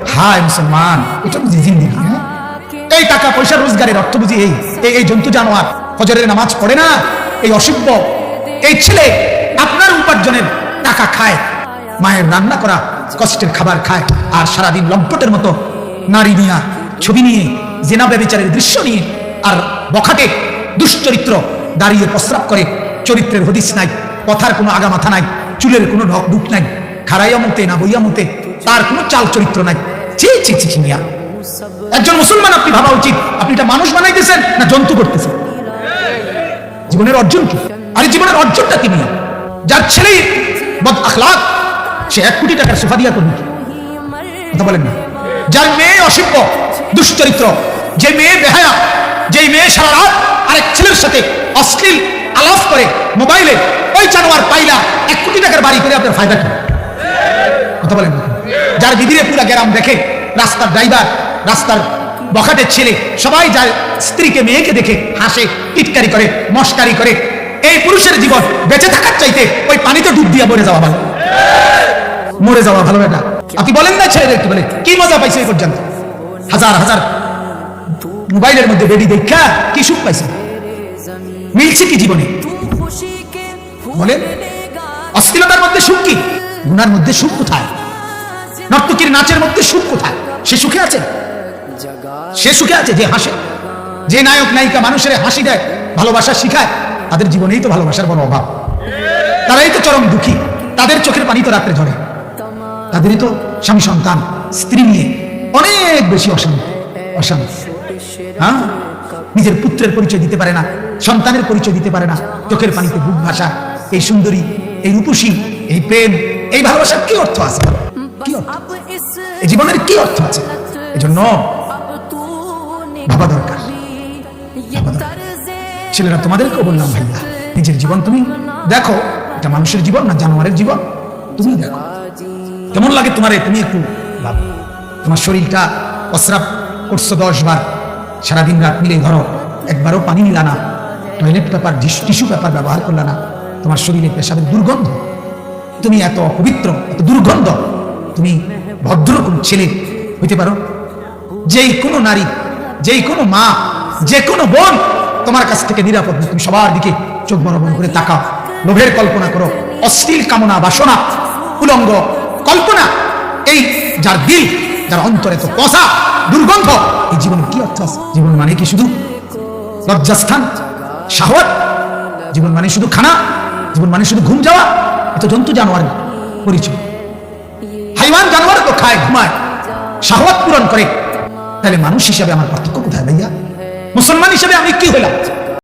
হায় মুসলমান এটা বুঝি জিন্দিগি হ্যাঁ? এই টাকা পয়সা, রোজগারের অর্থ বুঝি এই, এই- জন্তু জানোয়ার ফজরের নামাজ পড়ে না? এই অসভ্য, এই ছেলে আপনার উপার্জনের টাকা খায়, মায়ের রান্না করা, কষ্টের খাবার খায়, আর সারাদিন লম্পটের মতো নারী নিয়া, ছবি নিয়ে, জেনা ব্যবচারের দৃশ্য নিয়ে, আর বখাটে, দুশ্চরিত্র দাঁড়িয়ে প্রস্রাব করে, চরিত্রের হদিস নাই, কথার কোনো আগামাথা নাই, চুলের কোনো ঢক ডুক নাই খারাইয়া মতে না বইয়া মতে তার কোনো চাল চরিত্র নাই চি চি চি চিনিয়া একজন মুসলমান আপনি ভাবা উচিত। আপনি এটা মানুষ বানাইতেছেন না জন্তু করতেছেন? জীবনের অর্জন কি? আর জীবনের অর্জনটা নিয়ে যার ছেলে বদ আখলাক, সে এক কোটি টাকার সোফা দিয়া করবে কথা বলেন না। যার মেয়ে অসভ্য, দুশ্চরিত্র, যে মেয়ে বেহায়া, যে মেয়ে সারা রাত আরেক ছেলের সাথে অশ্লীল আলাপ করে মোবাইলে ওই জানোয়ার পাইলা এক কোটি টাকার বাড়ি করে আপনার ফায়দা কি? কথা বলেন যার বিদিরে পুরা গ্রাম দেখে, রাস্তার ড্রাইভার রাস্তার বখাটের ছেলে, সবাই যায়, স্ত্রীকে, মেয়েকে দেখে হাসে ইটকারি করে, মস্কারি করে। এই পুরুষের জীবন বেঁচে থাকার চাইতে ওই পানিতে ডুব দিয়ে মরে যাওয়া ভালো। মরে যাওয়া ভালো এটা আপনি বলেন না ছেলে একটু বলে? কি মজা পাইছে এই পর্যন্ত? হাজার হাজার মোবাইলের মধ্যে বেডি দেখা, কি সুখ পাইছে? মিলছে কি জীবনে? বলেন। অশ্লীলতার মধ্যে সুখ কি? গুনার মধ্যে সুখ কোথায়? নর্তকীর নাচের মধ্যে সুখ কোথায়? সে সুখে আছে? সে সুখে আছে যে হাসে? যে নায়ক, নায়িকা মানুষের হাসি দেয়, ভালোবাসা শিখায়, তাদের জীবনেই তো ভালোবাসার বড় অভাব। তারাই তো চরম দুঃখী, তাদের চোখের পানি তো রাত্রে ঝরে। তাদেরই তো স্বামী সন্তান, স্ত্রী নিয়ে অনেক বেশি অশান্তি অশান্তি। হ্যাঁ? নিজের পুত্রের পরিচয় দিতে পারে না, সন্তানের পরিচয় দিতে পারে না, চোখের পানিতে বুক ভাষা এই সুন্দরী, এই রূপসী, এই প্রেম এই ভালোবাসার কি অর্থ আছে? কি এই জীবনের কি অর্থ আছে? ভাবা দরকার। ভাবা দরকার। ছেলেরা, তোমাদেরকেও বললাম ভাইয়া, নিজের জীবন তুমি দেখো। এটা মানুষের জীবন না জানোয়ারের জীবন? তুমি দেখো। কেমন লাগে তোমার? তুমি একটু ভাবো। তোমার শরীরটা প্রস্রাব করছ দশ বার। সারাদিন রাত মিলে ধরো। একবারও পানি নিলা না। টয়লেট পেপার টিস্যু পেপার ব্যবহার করলা না। তোমার শরীরে পেশাবের দুর্গন্ধ। তুমি এত অপবিত্র, এত দুর্গন্ধ, তুমি ভদ্র কোন ছেলে হইতে পারো? যেই কোনো নারী যেই কোনো মা যে কোনো বোন তোমার কাছ থেকে নিরাপদ। তুমি সবার দিকে চোখ বড় করে তাকাও। লোভের কল্পনা করো, অশ্লীল কামনা, বাসনা, উলঙ্গ কল্পনা, এই যার দিল, যার অন্তরে তো পচা, দুর্গন্ধ, এই জীবন কি অর্থ জীবন মানে কি শুধু লজ্জাস্থান শাহওয়াত জীবন মানে শুধু খানা? জীবন মানে শুধু ঘুম যাওয়া? এত জন্তু জানোয়ার পরিচয়। হাইওয়ান জানোয়ার তো খায় ঘুমায়। শাহওয়াত পূরণ করে। তাহলে মানুষ হিসাবে আমার পার্থক্য কোথায় ভাইয়া? মুসলমান হিসাবে আমি কি হইলাম?